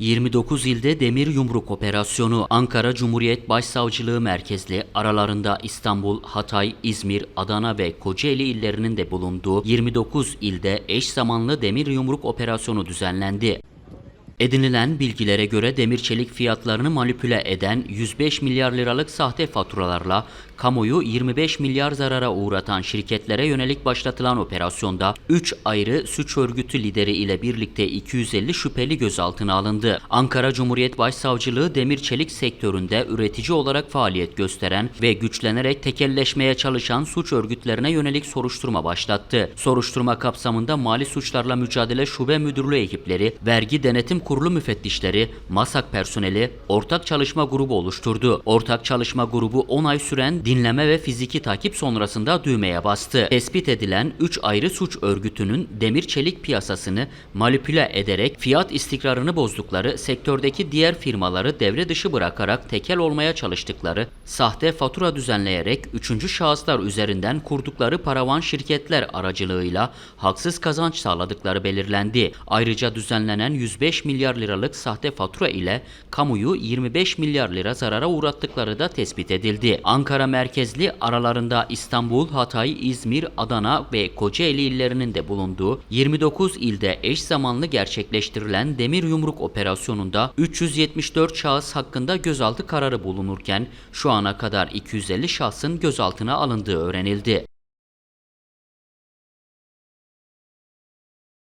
29 ilde demir yumruk operasyonu Ankara Cumhuriyet Başsavcılığı merkezli aralarında İstanbul, Hatay, İzmir, Adana ve Kocaeli illerinin de bulunduğu 29 ilde eş zamanlı demir yumruk operasyonu düzenlendi. Edinilen bilgilere göre demir çelik fiyatlarını manipüle eden 105 milyar liralık sahte faturalarla kamuyu 25 milyar zarara uğratan şirketlere yönelik başlatılan operasyonda 3 ayrı suç örgütü lideri ile birlikte 250 şüpheli gözaltına alındı. Ankara Cumhuriyet Başsavcılığı demir çelik sektöründe üretici olarak faaliyet gösteren ve güçlenerek tekelleşmeye çalışan suç örgütlerine yönelik soruşturma başlattı. Soruşturma kapsamında Mali Suçlarla Mücadele Şube Müdürlüğü ekipleri, Vergi Denetim Kurulu müfettişleri, MASAK personeli ortak çalışma grubu oluşturdu. Ortak çalışma grubu 10 ay süren dinleme ve fiziki takip sonrasında düğmeye bastı. Tespit edilen 3 ayrı suç örgütünün demir çelik piyasasını manipüle ederek fiyat istikrarını bozdukları, sektördeki diğer firmaları devre dışı bırakarak tekel olmaya çalıştıkları, sahte fatura düzenleyerek üçüncü şahıslar üzerinden kurdukları paravan şirketler aracılığıyla haksız kazanç sağladıkları belirlendi. Ayrıca düzenlenen 105 milyar liralık sahte fatura ile kamuyu 25 milyar lira zarara uğrattıkları da tespit edildi. Ankara merkezli aralarında İstanbul, Hatay, İzmir, Adana ve Kocaeli illerinin de bulunduğu 29 ilde eş zamanlı gerçekleştirilen demir yumruk operasyonunda 374 şahıs hakkında gözaltı kararı bulunurken şu ana kadar 250 şahsın gözaltına alındığı öğrenildi.